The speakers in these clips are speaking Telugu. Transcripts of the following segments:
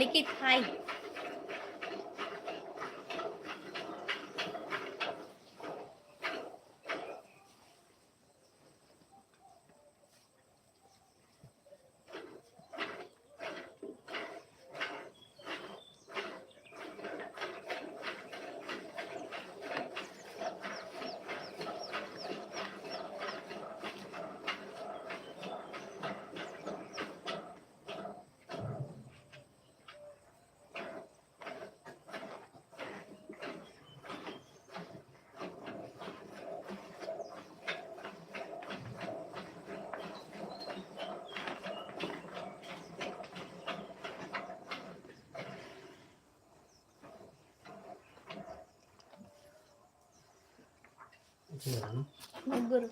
లిఖిత్ హాయ్ ముగ్గురు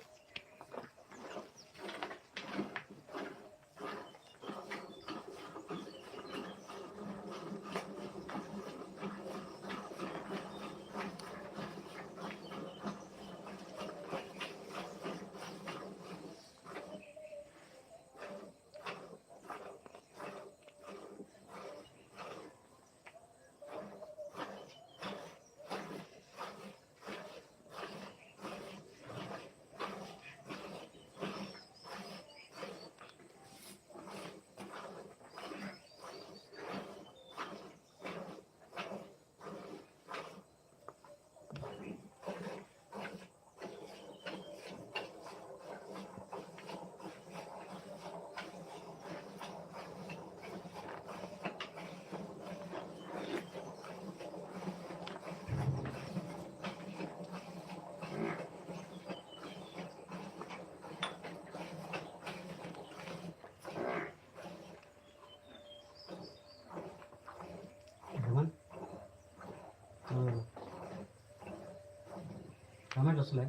టమాటో వస్తలే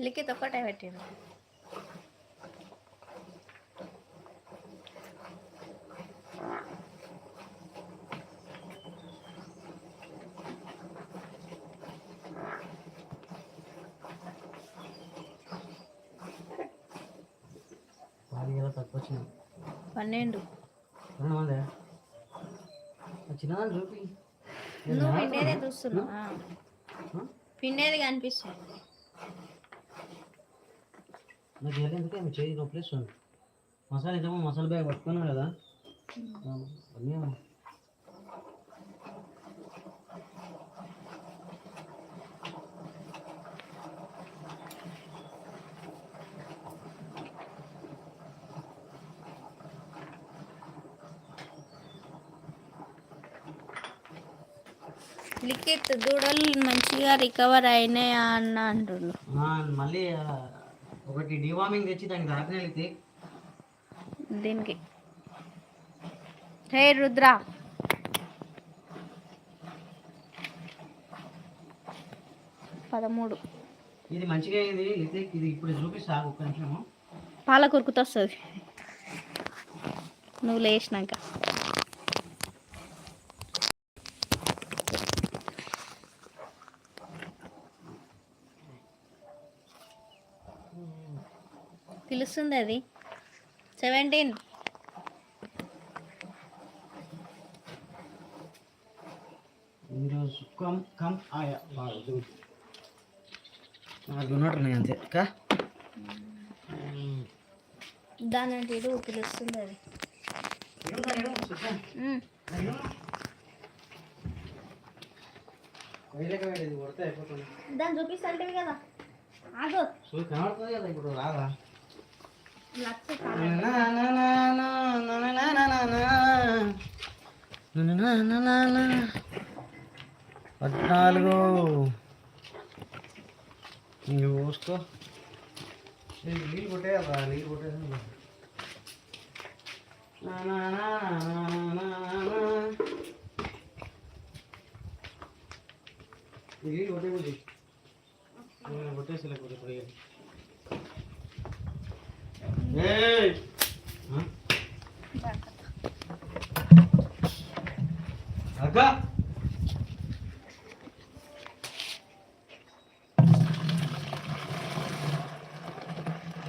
లిఖిత్ ఒక్కటే వచ్చినాయి. పన్నెండు. చూపి నువ్వు పిండేదే. ఆ? పిండేది కనిపిస్తుంది. నాకు ఏం ఎందుకే మీ చేయి నొప్పలేస్తుంది? మసాలా ఏమో మసాలా బ్యాగ్ పట్టుకున్నాను కదా? అన్నీ లిఖిత్ దూడలు మంచిగా రికవర్ అయినాయా అన్న అంటుండు. మళ్ళీ ఒకటి డివార్మింగ్ తెచ్చి దానికి దీనికి. హే రుద్ర. పదమూడు. ఇది మంచిగా ఇది ఇది ఇది ఇప్పుడు చూపిస్తా ఒక్క నిమిషము. పాల కొరుకుతొస్తుంది. నువ్వు లేచినాక. పిలుస్తుంది అది. సెవెంటీన్. నాలుగు అంతే కా దాని అంటే ఇడు పిలుస్తుంది అది. దాన్ని చూపిస్తుంటే కదా. ఆగో. కనబడుతుంది కదా ఇప్పుడు రాదా? పద్నాలుగు ఇంక పోసుకో నేను నీళ్ళు కొట్టేయాలా నీళ్ళు కొట్టేసి నీళ్ళు కొట్టేది కొట్టేసి లేకపోతే ఇప్పుడు ఏయ్ అక్క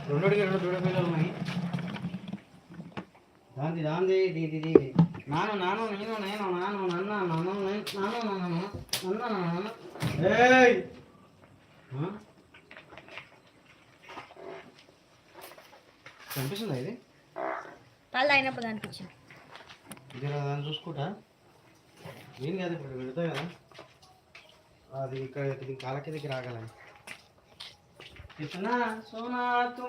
రెండుకి రెండు దూడ పిల్లలు ఉన్నాయి. దాంది దాంది ఇది ఇది ఇది నాను నాను నేను నేను నాను నన్న నన్ను నే- నాను నన్ను నన్న నన్ను ఏయ్ ఆ? కనిపిస్తుందా ఇది? వాళ్ళు అయినప్పుడు అనిపించింది ఇది దాన్ని చూసుకుంటా. ఏం కాదు ఇప్పుడు పెడతా కదా. అది ఇక్కడ ఇది కాళ్ళ కిందకి రాగల. ఇతనా సోనా తూ.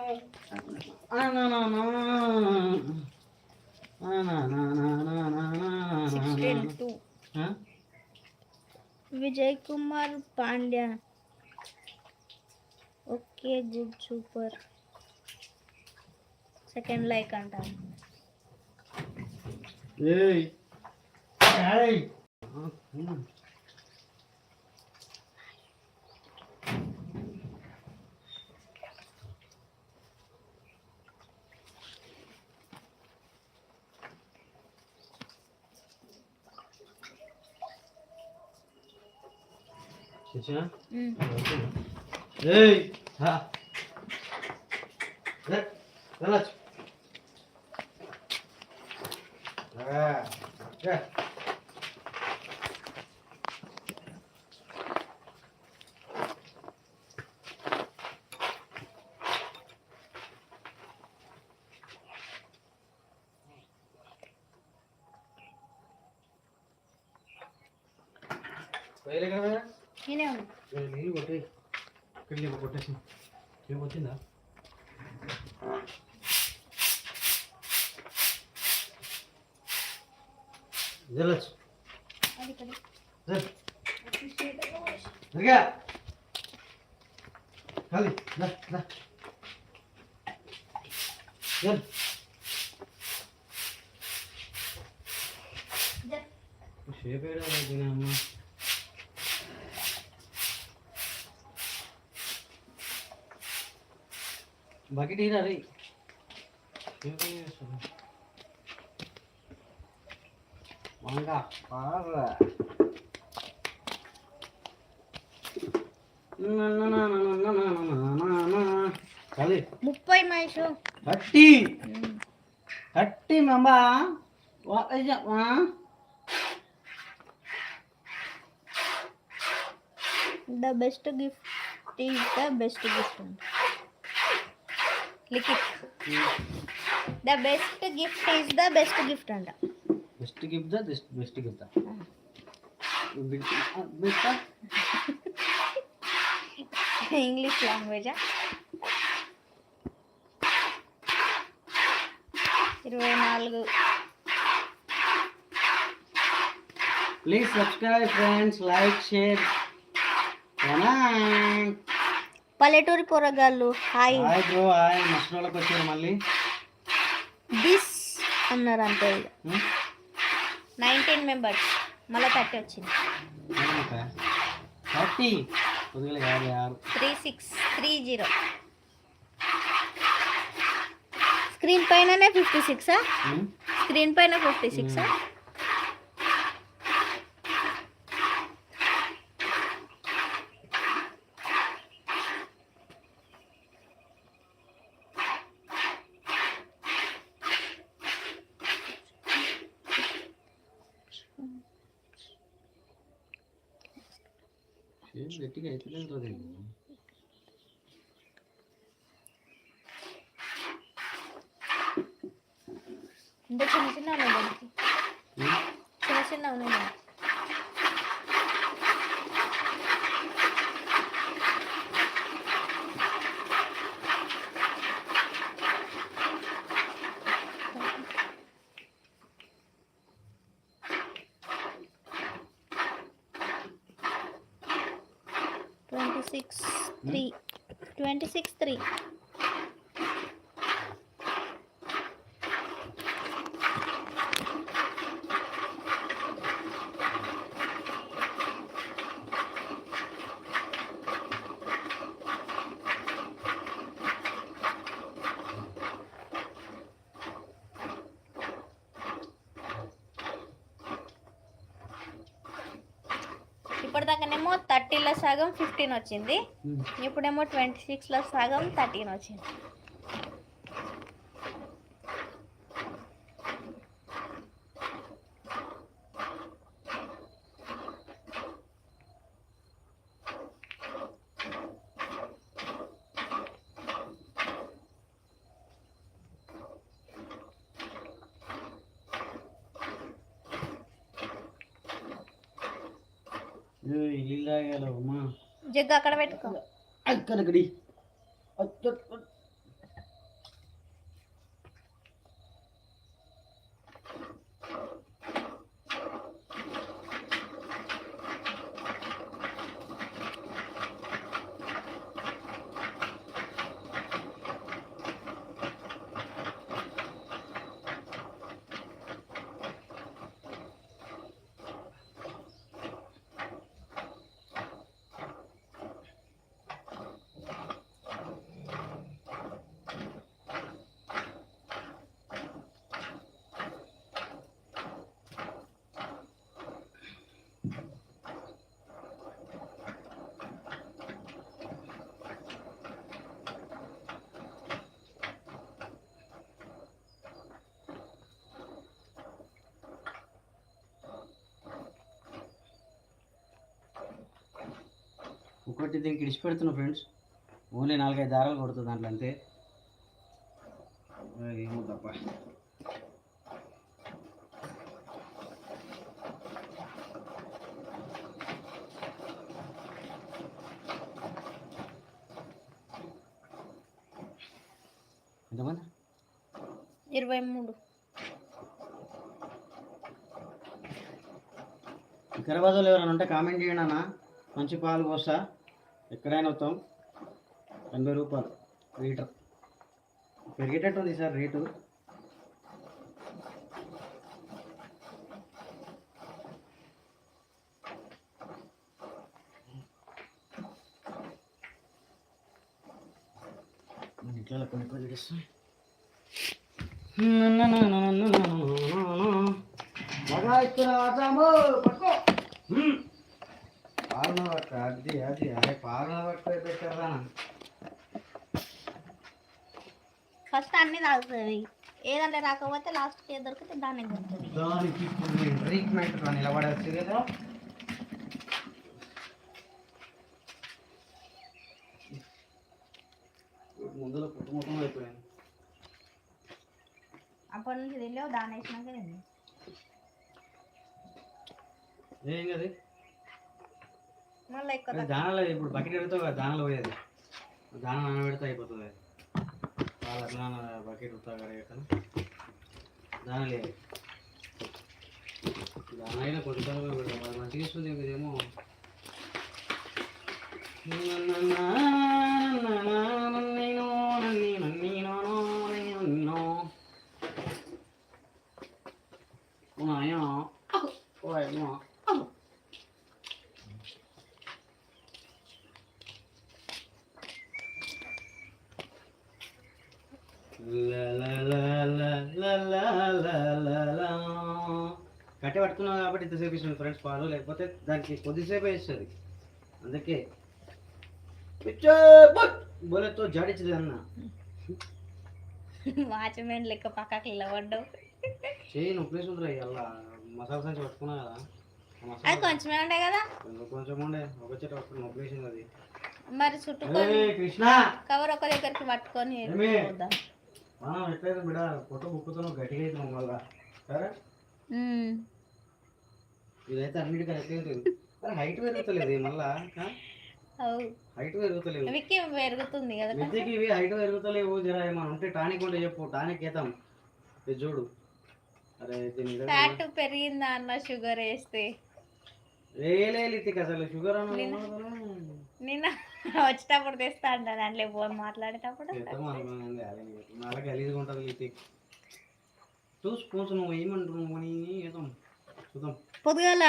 Vijay Kumar Pandya. Okay good super. Second like అంటారు ఏయ్ ఏయ్ చూసా ఏయ్ హా రే వెళ్ళచ్చు రా 哎这 Lên. Şeye böyle oldu ama. Bakit hindi na rin. Şeye böyle oldu. Mangga, para. Na na na na na na na na na na. Kali. Mupay, Maisho. Thirty thirty mamma what is it ma the best gift is the best gift lick it the best gift is the best gift and best gift the best best gift best english language ఇరవై నాలుగు. Please subscribe friends like share పల్లెటూరి పొరగాళ్ళు హాయ్. హాయ్ బ్రో హాయ్ వచ్చారు మళ్ళీ. దిస్ అన్నారు అంతే నైన్టీన్ మెంబర్స్ మళ్ళీ థర్టీ వచ్చింది. Thirty three six three zero screen పైననే ఫిఫ్టీ సిక్సా ఉమ్. స్క్రీన్ పైన ఫిఫ్టీ సిక్సా గట్టిగా అవుతలేదు రోజు అంటే చిన్న చిన్న ఉన్నాయి దానికి చిన్న చిన్న ఉన్నాయి దానికి. Twenty six three twenty six three ఇప్పటిదాకానేమో థర్టీలో సగం ఫిఫ్టీన్ వచ్చింది. ఇప్పుడేమో ట్వంటీ సిక్స్లో సగం థర్టీన్ వచ్చింది. జగ్గు అక్కడ పెట్టుకో. అక్కడక్కడి ఒకటి దీనికి ఇడిచి పెడుతున్నా ఫ్రెండ్స్ ఓన్లీ నాలుగైదు దారాలు కొడుతుంది దాంట్లో అంతే. ఏమో తప్ప. ఎంతమంది? ఇరవై మూడు వికారాబాద్లో ఎవరైనా ఉంటే కామెంట్ చేయండి అన్న. మంచి పాలు పోస్తా. ఎక్కడైనా వస్తాం ఎనభై రూపాయలు లీటర్ పెరిగేటట్టు ఉంది సార్ రేటు మన ఇంట్లో కొన్ని కొన్ని చూపిస్తాం బాగా వాతాము అది అది అరే పాలన పట్టు పెట్టారా ఫస్ట్ అన్ని తాగుతుంది. ఏదంటే రాకపోతే లాస్ట్కి ఏది దొరికితే దొరుకుతుంది. దానికి ఇప్పుడు నేను నిలబడచ్చు కదా. ముందులో పుట్టుముఖం అయిపోయాను. అప్పటి నుంచి తినలేవు దాని వేసినాక తిని ఏం కదా మళ్ళీ ఎక్కువ దానాలో ఇప్పుడు బకెట్ పెడతావు కదా దానాలో పోయేది. దాన నానబెడితే అయిపోతుంది పాలు అట్లా బకెట్ ఉత్తా కడగటం దాన లేదు దాన అయినా కొంచెం పెడతాం. మంచిగా ఇస్తుంది ఇదేమో కట్టె పట్టుకున్నావు కాబట్టి ఇంతసేపు ఇస్తుంది ఫ్రెండ్స్ పాలు లేకపోతే దానికి కొద్దిసేపు ఇస్తుంది అందుకే బోలేతో జాడించదు అన్న వాచ్మెన్ లెక్క పక్కకి నిలబడ్డావు చేయి నొప్పి వేసుకుంటారు అలా మసాలా సంచి పట్టుకున్నా కదా అది కొంచెమే ఉండే కదా కొంచెం ఉండే ఒక చెట్టు పట్టుకుని నొప్పి వేసింది అది మరి చుట్టుకొని కవర్ ఒక దగ్గరికి పట్టుకొని మనం ఎట్లయితే బిడ పొట్టు బుక్కుతున్నావు గట్టిగా అవుతున్నాం మళ్ళా. సరే. ఇదైతే అన్నిటికీ ఎట్లయితుంది అరే హైట్ పెరుగుతలేదు మళ్ళా హైట్ పెరుగుతలేవు విక్కి పెరుగుతుంది కదా. విద్యకి ఇవి హైట్ పెరుగుతలేవు జర ఏమన్నా ఉంటే టానిక్ ఉంటే చెప్పు టానిక్ వేద్దాం. ఇది చూడు. అరే ఫ్యాట్ పెరిగిందా అన్న షుగర్ వేస్తే? లితిక్ అసలు షుగర్ అన్న నిన్న వచ్చేటప్పుడు తెస్తా అంట దాంట్లో ఫోన్ మాట్లాడేటప్పుడు నాలుగు గలీజ్గా ఉంటుంది లితిక్ టూ స్పూన్స్ నువ్వు వేద్దాం చూద్దాం. పొద్దుగాల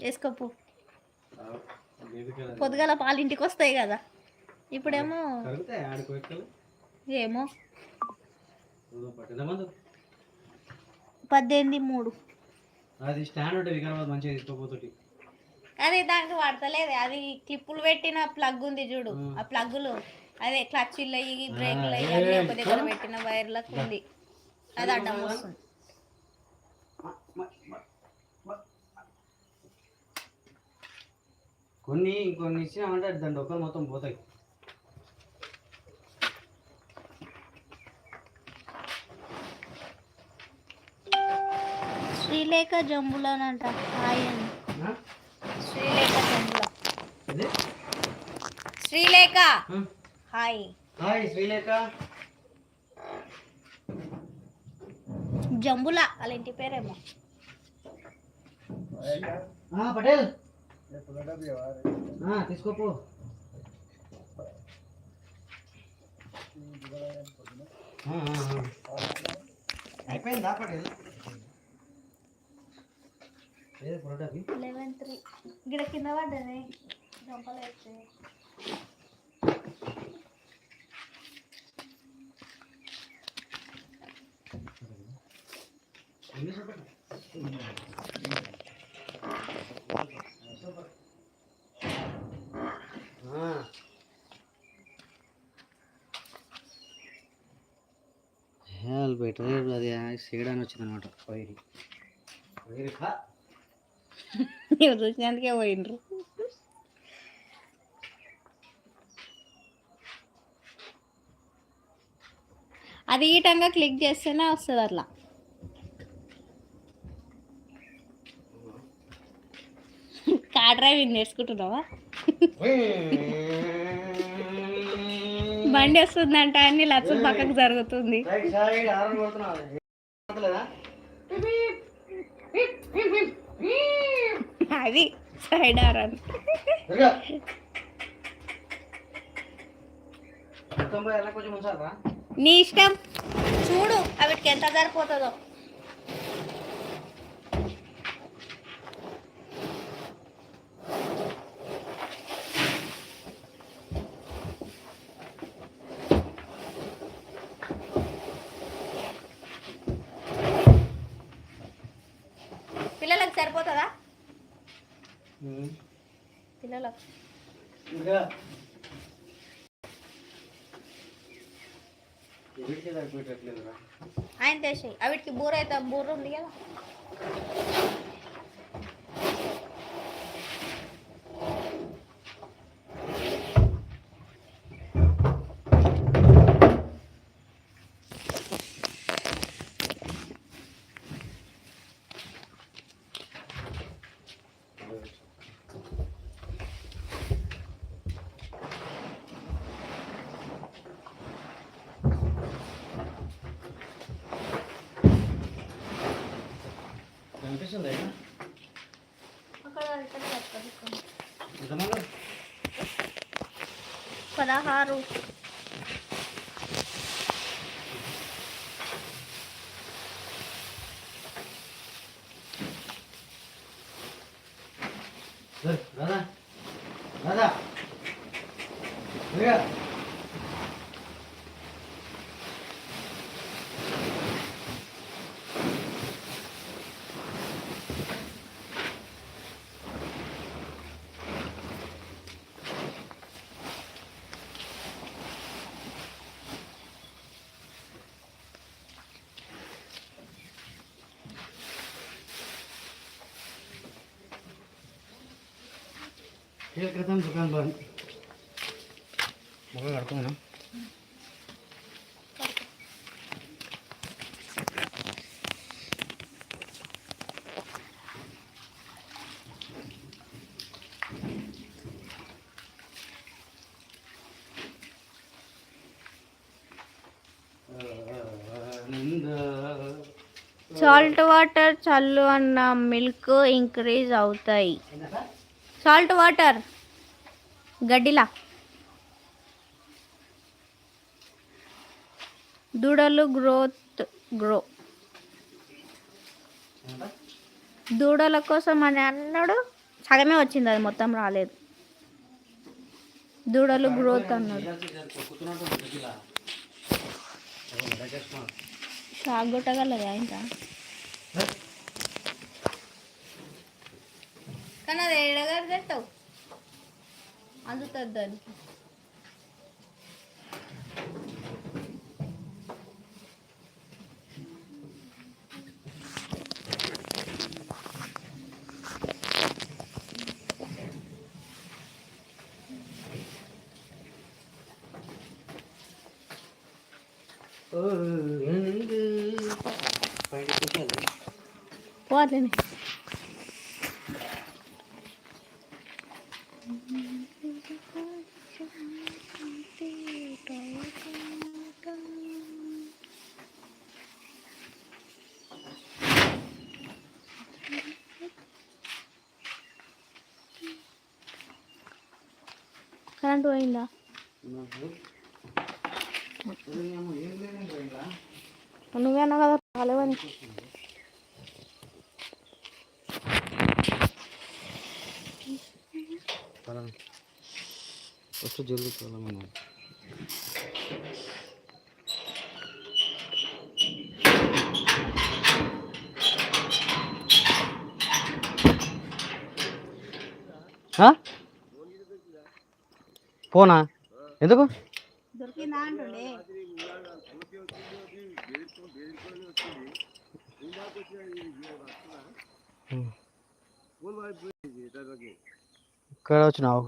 వేసుకోపు పొద్దుగాల పాలు ఇంటికి వస్తాయి కదా. ఇప్పుడేమో ఏమో. పద్దెనిమిది మూడు. అది స్టాండ్ ఉంటే వికారాబాద్ మంచిగా తీసుకోపోతుంది అదే దానికి పడతలేదు. అది క్లిప్పులు పెట్టిన ప్లగ్ ఉంది చూడు. ఆ. ప్లగ్లు అదే క్లచ్లు అయ్యి బ్రేక్లు అయ్యి అన్నీ ఒక దగ్గర పెట్టిన వైర్లకు ఉంది. అది అడ్డం వస్తుంది. కొన్ని కొన్ని ఇచ్చినామంటే దాని డొక్కలు మొత్తం పోతాయి. శ్రీలేఖ జంబులోనంట హాయ్ అని? శ్రీలేఖ. హాయ్. హాయ్ శ్రీలేఖ. జంబుల వాళ్ళ ఇంటి పేరేమో. పటేల్. తీసుకోపో. అయిపోయిందా పటేల్? Eleven three. ఇక్కడ కింద పడ్డది. జంపలు వేస్తే హెల్ బెటర్ అది చేయడానికి వచ్చింది అనమాట వైరి వైరి నీవు చూసినందుకే పోయిండ్రు అది ఈటంగా క్లిక్ చేస్తేనే వస్తుంది అట్లా కార్ డ్రైవింగ్ నేర్చుకుంటున్నావా బండి వస్తుందంట అన్ని లక్షల పక్కకు జరుగుతుంది అది సైడ్ ఆరన్ నీ ఇష్టం. చూడు అవిటికి ఎంత సరిపోతుందో. పిల్లలకు సరిపోతుందా? పిల్లలకు ఆయన తెచ్చి అవిటికి బూర అయితే బూర ఉంది కదా. కనిపిస్తుంది అక్కడ ఇక్కడ చెప్తాను. ఎంతమంది పదహారు రాదా రాదా తిరగా ఏళ్ళ క్రితం దుకాణం బంద్ సాల్ట్ వాటర్ చల్లు అన్న మిల్క్ ఇంక్రీజ్ అవుతాయి. Salt water. గడ్డిలా. దూడలు గ్రోత్ గ్రో. దూడల కోసం అని అన్నాడు. సగమే వచ్చింది అది మొత్తం రాలేదు. దూడలు గ్రోత్ అన్నాడు. షాక్ ఇంకా? కానీ అది ఎడగారు తెస్తావు అందుతుంది దానికి పోతుంది కరెంట్ పోయిందా? నువ్వేనా కదా రాలేవని ఫస్ట్ జల్దీ చూడాలి Huh? ఫోనా ఎందుకు? దొరికిందా ఇక్కడ వచ్చినావు.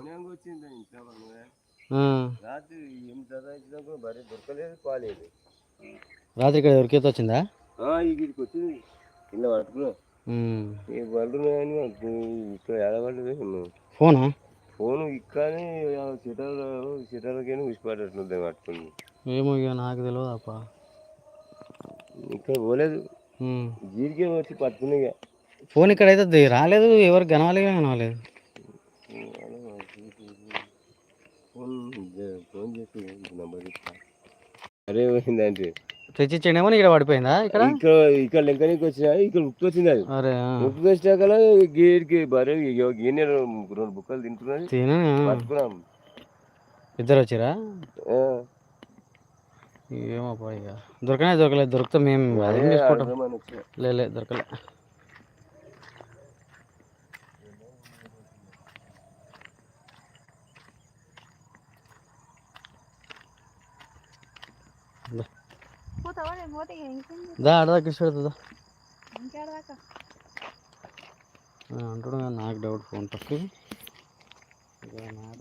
రాత్రి ఇక్కడ దొరికేత వచ్చిందా? ఇక్కడికి వచ్చింది కింద పట్టుకున్నా. ఈ బళ్ళు ఇక్కడ ఎడబడ్డది ఫోనా? ఫోన్ ఇక్కడనే సిటర్ సిటర్కి విసిపడేట్లుంది పట్టుకుంది. ఏమో ఇక నాకు తెలియదు అప్ప ఇక్కడ పోలేదు. జీడికే వచ్చి పట్టుకున్నా ఇక ఫోన్ ఇక్కడైతే రాలేదు ఎవరు కనవాలి కనవాలేదు ఫోన్ ఫోన్ చేసి నంబర్ ఇస్తా. అరే పోయిందంటే. తెచ్చిచ్చేడేమో ఇక్కడ పడిపోయిందా ఇక్కడ? ఇక్కడ ఇక్కడ లెక్కనికి వచ్చినా ఇక్కడ ఉప్పు వచ్చింది అది. అరే. ఉప్పు వచ్చినాక గేడికి బరే గిన్నె రెండు బుక్కలు తింటున్నది తిను పట్టుకున్నాం. ఇద్దరు వచ్చిరా. ఏమో ఇక. దొరకనే దొరకలేదు దొరికితే మేము. అదేం లే దొరకలే. పోతావా నేను పోతే దా ఆడదాకా ఇష్టపడుతుందా ఇంకేడదాకా అంటాడు నాకు డౌట్ ఫోన్ తక్కువ కట్టెలు అంట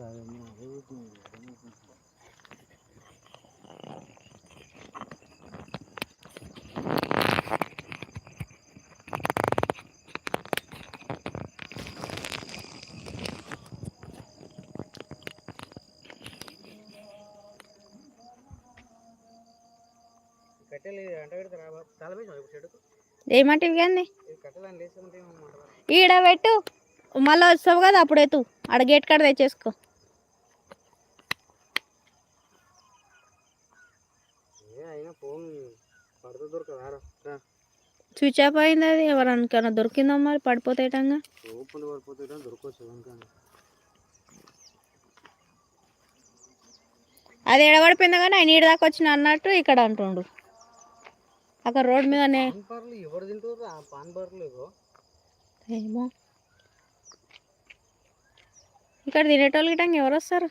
ఏమంటివి కానీ? ఈడ పెట్టు. మళ్ళీ వస్తావు కదా అప్పుడు ఆడ గేట్ కాడ తెచ్చేసుకో. స్విచ్ ఆఫ్ అయింది అది. ఎవరికైనా దొరికిందో మరి? పడిపోతేటంగా ఓపెన్ పడిపోతే దొరకవచ్చు ఇంకా అది ఎడబడిపోయింది కానీ ఆయన ఈడ దాకా వచ్చిన అన్నట్టు ఇక్కడ అంటుండు. అక్కడ రోడ్ మీదనే. ఏమో. ఇక్కడ తినేటోళ్ళు గిట్టంగా ఎవరు వస్తారు?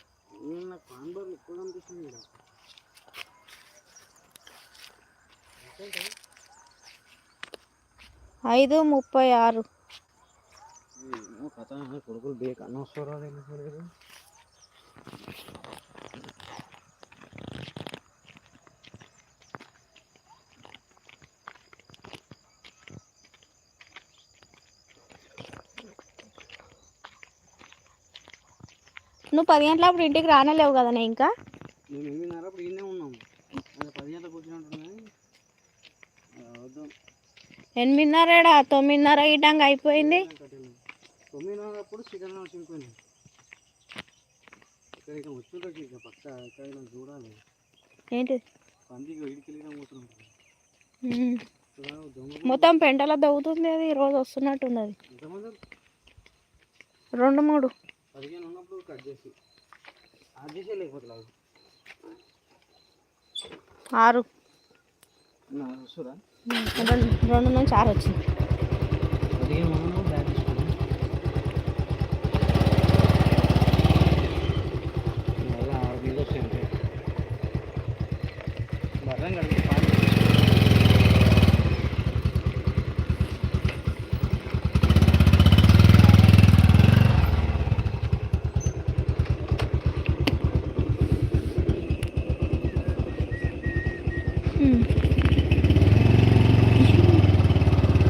ఐదు ముప్పై ఆరు. కొడుకులు బేక్ అన్న నువ్వు పది గంటలప్పుడు ఇంటికి రానేలేవు కదా నేను ఇంకా ఎనిమిదిన్నర అప్పుడు ఉన్నాం. అది పది గంటలకు తొమ్మిదిన్నర గిట్టంగా అయిపోయింది. తొమ్మిదిన్నర అప్పుడు చికెన్ ఇక్కడ వచ్చుంటుంది పక్క చూడాలి. ఏంటి? పందికి ఇడికెళ్ళినా మొత్తం పెంటలో దవ్వుతుంది అది రోజు వస్తున్నట్టుంది అది రెండు మూడు పదిహేను ఉన్నప్పుడు కట్ చేసి అది చేసే లేకపోతే లాగు ఆరు. రెండు నుంచి ఆరు వచ్చింది పదిహేను ఉన్నప్పుడు బ్యాగ్ తీసుకున్నాం మళ్ళీ ఆరు మీద వస్తాయి అంతే బర్రం కడిగి పాలు ఉమ్.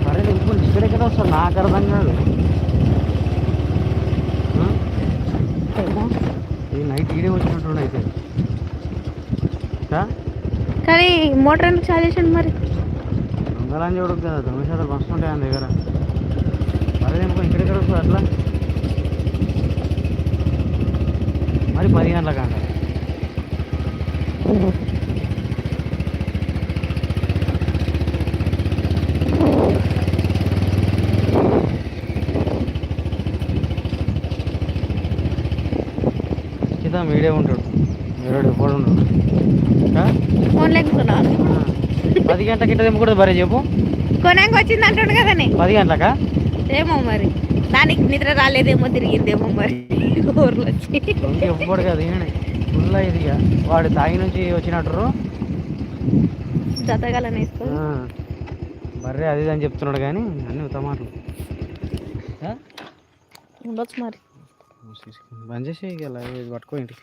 అరే ఇప్పుడు ఇక్కడెక్కడ వస్తారు నాకు అర్థం కాదు ఆ? ఏమో. ఈ నైట్ ఈడే వచ్చినట్టు అయితే కానీ మోటార్ ఎందుకు చాలు చేసాడు మరి? దొంగలని చూడదు కదా దొంగ శాతాలు మస్తు ఉంటాయి ఆయన దగ్గర. మరి ఇంకో ఇక్కడెక్కడ వస్తుంది అట్లా? మరి పది గంటల కాక ఖచ్చితంగా మీడే ఉంటాడు. మీరే ఎప్పుడు ఉంటాడు ఆ? ఫోన్ లెక్కుతున్నాను ఆ. పది గంటలకి ఇట్లా తెమ్మకూడదు బరే చెప్పు. కొనాక వచ్చింది అంటుండు కదనే పది గంటలకా? ఏమో మరి. దానికి నిద్ర రాలేదేమో తిరిగిందేమో మరి. ఊర్లో వచ్చి కదా ఈయననే. ఫుల్ ఇది ఇక. వాడు తాగి నుంచి వచ్చినట్టు. జతగలని బర్రె అది అని చెప్తున్నాడు కానీ అన్ని ఉత్తమ మాటలు. ఆ? ఉండొచ్చు మరి. బంద్ చేసి ఇక లైవ్ ఇది పట్టుకో ఇంటికి.